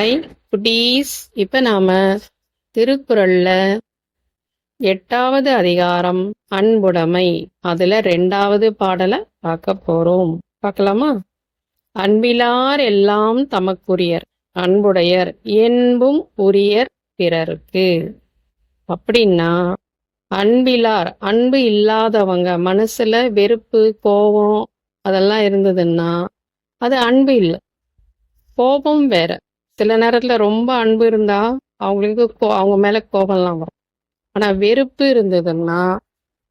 Hi குட்டீஸ். இப்ப நாம திருக்குறள்ல எட்டாவது அதிகாரம் அன்புடைமை. அதுல ரெண்டாவது பாடலை பார்க்க போறோம். பார்க்கலாமா? அன்பிலார் எல்லாம் தமக்குரியர் அன்புடையர் என்பும் உரியர் பிறருக்கு. அப்படின்னா அன்பிலார் அன்பு இல்லாதவங்க மனசுல வெறுப்பு கோபம் அதெல்லாம் இருந்ததுன்னா அது அன்பு இல்லை. கோபம் வேற. சில நேரத்துல ரொம்ப அன்பு இருந்தா அவங்களுக்கு கோ- அவங்க மேல கோபம்லாம் வரும். ஆனா வெறுப்பு இருந்ததுன்னா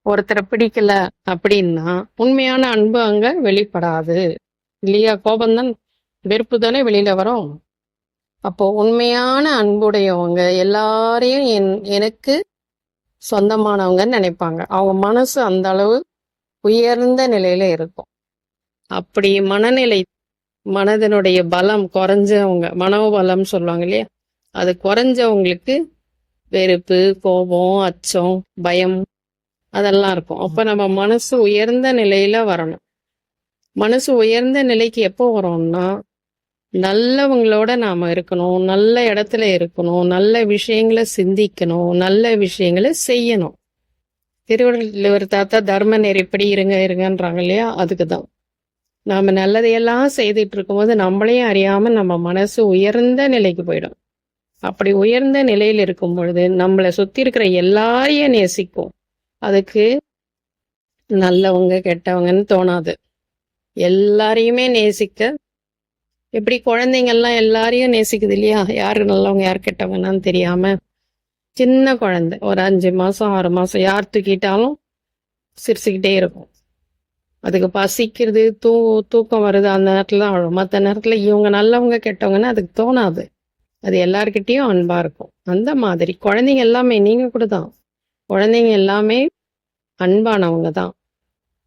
ஒருத்தரை பிடிக்கல அப்படின்னா உண்மையான அன்பு அங்க வெளிப்படாது. இல்லையா? கோபம்தான் வெறுப்பு தானே வெளியில வரும். அப்போ உண்மையான அன்புடையவங்க எல்லாரையும் என் எனக்கு சொந்தமானவங்கன்னு நினைப்பாங்க. அவங்க மனசு அந்த அளவு உயர்ந்த நிலையில இருக்கும். அப்படி மனநிலை மனதனுடைய பலம் குறைஞ்சவங்க மனோபலம் சொல்லுவாங்க இல்லையா? அது குறைஞ்சவங்களுக்கு வெறுப்பு கோபம் அச்சம் பயம் அதெல்லாம் இருக்கும். அப்ப நம்ம மனசு உயர்ந்த நிலையில வரணும். மனசு உயர்ந்த நிலைக்கு எப்போ வரோம்னா நல்லவங்களோட நாம இருக்கணும் நல்ல இடத்துல இருக்கணும் நல்ல விஷயங்களை சிந்திக்கணும் நல்ல விஷயங்களை செய்யணும். திருவள்ளுவர் தாத்தா தர்ம நெறிப்படி இருங்க இருங்கன்றாங்க இல்லையா? அதுக்கு தான் நாம நல்லதையெல்லாம் செய்துட்டு இருக்கும்போது நம்மளையும் அறியாம நம்ம மனசு உயர்ந்த நிலைக்கு போயிடும். அப்படி உயர்ந்த நிலையில் இருக்கும் பொழுது நம்மளை சுத்தி இருக்கிற எல்லாரையும் நேசிக்கும் அதுக்கு நல்லவங்க கெட்டவங்கன்னு தோணாது. எல்லாரையுமே நேசிக்க எப்படி குழந்தைங்கள்லாம் எல்லாரையும் நேசிக்குது இல்லையா? யாரு நல்லவங்க யார் கெட்டவங்கன்னு தெரியாம சின்ன குழந்தை ஒரு அஞ்சு மாசம் ஆறு மாசம் யார் தூக்கிட்டாலும் சிரிச்சுக்கிட்டே இருக்கும். அதுக்கு பசிக்கிறது தூ தூக்கம் வருது அந்த நேரத்துல தான் வரும் மற்ற நேரத்துல இவங்க நல்லவங்க கெட்டவங்கன்னு அதுக்கு தோணாது. அது எல்லார்கிட்டயும் அன்பா இருக்கும். அந்த மாதிரி குழந்தைங்க எல்லாமே நீங்க கூட தான். குழந்தைங்க எல்லாமே அன்பானவங்க தான்.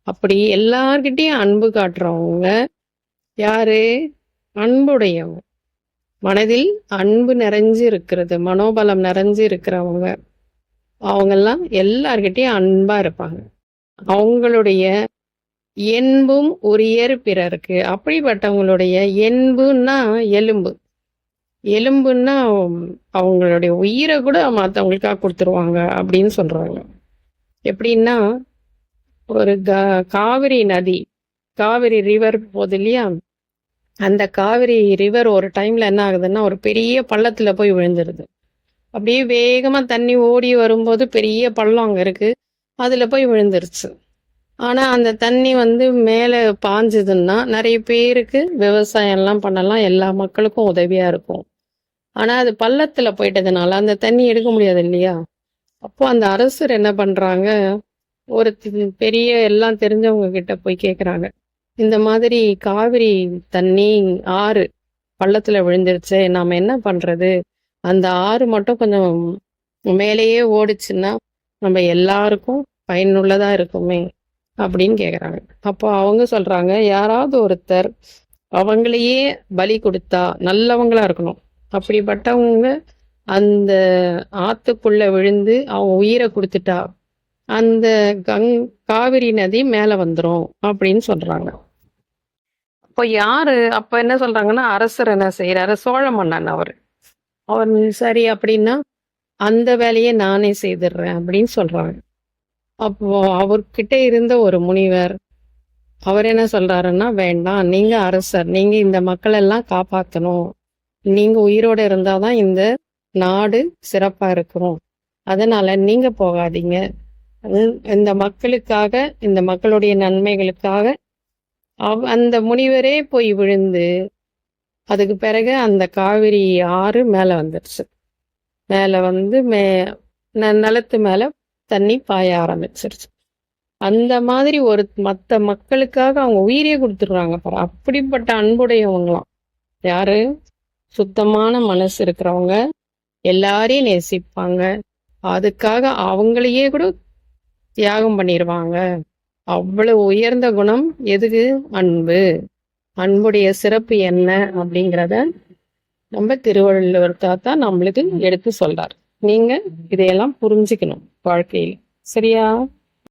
அப்படி எல்லார்கிட்டயும் அன்பு காட்டுறவங்க யாரு? அன்புடையவங்க. மனதில் அன்பு நிறைஞ்சு இருக்கிறது மனோபலம் நிறைஞ்சு இருக்கிறவங்க அவங்கெல்லாம் எல்லார்கிட்டேயும் அன்பா இருப்பாங்க. அவங்களுடைய என்பும் உரியர் பிறருக்கு. அப்படிப்பட்டவங்களுடைய என்புன்னா எலும்பு. எலும்புன்னா அவங்களுடைய உயிரை கூட மற்றவங்களுக்காக கொடுத்துருவாங்க அப்படின்னு சொல்றாங்க. எப்படின்னா ஒரு க- காவிரி நதி காவிரி ரிவர் போகுது இல்லையா? அந்த காவிரி ரிவர் ஒரு டைம்ல என்ன ஆகுதுன்னா ஒரு பெரிய பள்ளத்துல போய் விழுந்துருது. அப்படியே வேகமா தண்ணி ஓடி வரும்போது பெரிய பள்ளம் அங்க இருக்கு. அதுல போய் விழுந்துருச்சு. ஆனா அந்த தண்ணி வந்து மேல பாஞ்சதுன்னா நிறைய பேருக்கு விவசாயம் எல்லாம் பண்ணலாம். எல்லா மக்களுக்கும் உதவியா இருக்கும். ஆனா அது பள்ளத்துல போயிட்டதுனால அந்த தண்ணி எடுக்க முடியாது இல்லையா? அப்போ அந்த அரசர் என்ன பண்றாங்க? ஒரு பெரிய எல்லாம் தெரிஞ்சவங்க கிட்ட போய் கேக்குறாங்க. இந்த மாதிரி காவிரி தண்ணி ஆறு பள்ளத்துல விழுந்துருச்சு. நாம என்ன பண்றது? அந்த ஆறு மட்டும் கொஞ்சம் மேலேயே ஓடிச்சுன்னா நம்ம எல்லாருக்கும் பயனுள்ளதா இருக்குமே. அப்படின்னு கேட்குறாங்க அப்போ அவங்க சொல்கிறாங்க யாராவது ஒருத்தர் அவங்களையே பலி கொடுத்தா நல்லவங்களா இருக்கணும். அப்படிப்பட்டவங்க அந்த ஆத்துக்குள்ள விழுந்து அவங்க உயிரை கொடுத்துட்டா அந்த கங் காவிரி நதி மேலே வந்துடும் அப்படின்னு சொல்றாங்க. அப்போ யாரு அப்ப என்ன சொல்றாங்கன்னா அரசர் என்ன செய்யறாரு சோழ மன்னன் அவர். அவர் சரி அப்படின்னா அந்த வேலையை நானே செய்திடுறேன் அப்படின்னு சொல்றாங்க. அப்போ அவர்கிட்ட இருந்த ஒரு முனிவர் அவர் என்ன சொல்றாருன்னா வேண்டாம் நீங்க அரசர் நீங்க இந்த மக்கள் எல்லாம் காப்பாற்றணும் நீங்க உயிரோட இருந்தாதான் இந்த நாடு சிறப்பா இருக்கும் அதனால நீங்க போகாதீங்க. இந்த மக்களுக்காக இந்த மக்களுடைய நன்மைகளுக்காக. அவ் அந்த முனிவரே போய் விழுந்து அதுக்கு பிறகு அந்த காவிரி ஆறு மேல வந்துருச்சு. மேல வந்து மே ந- நிலத்து மேல தண்ணி பாய ஆரம்பிச்சிருச்சு. அந்த மாதிரி ஒரு மற்ற மக்களுக்காக அவங்க உயிரியே கொடுத்துடுறாங்க பாரு. அப்படிப்பட்ட அன்புடையவங்களாம். யாரு? சுத்தமான மனசு இருக்கிறவங்க. எல்லாரையும் நேசிப்பாங்க. அதுக்காக அவங்களையே கூட தியாகம் பண்ணிடுவாங்க. அவ்வளவு உயர்ந்த குணம் எதுக்கு? அன்பு. அன்புடைய சிறப்பு என்ன அப்படிங்கிறத நம்ம திருவள்ளுவர் தாத்தா நம்மளுக்கு எடுத்து சொல்றார். நீங்க இதையெல்லாம் புரிஞ்சுக்கணும் வாழ்க்கையில். சரியா?